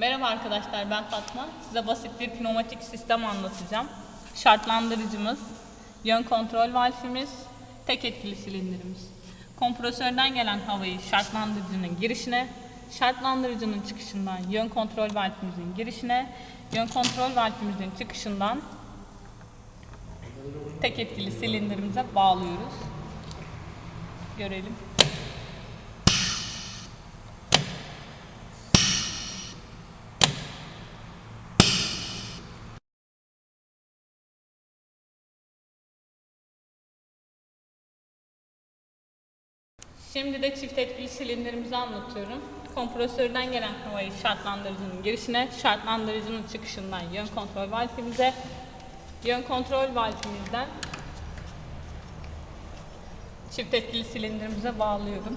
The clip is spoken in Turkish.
Merhaba arkadaşlar ben Fatma. Size basit bir pneumatik sistem anlatacağım. Şartlandırıcımız, yön kontrol valfimiz, tek etkili silindirimiz. Kompresörden gelen havayı şartlandırıcının girişine, şartlandırıcının çıkışından yön kontrol valfimizin girişine, yön kontrol valfimizin çıkışından tek etkili silindirimize bağlıyoruz. Görelim. Şimdi de çift etkili silindirimizi anlatıyorum. Kompresörden gelen havayı şartlandırıcının girişine, şartlandırıcının çıkışından yön kontrol valfimize, yön kontrol valfimizden çift etkili silindirimize bağlıyorum.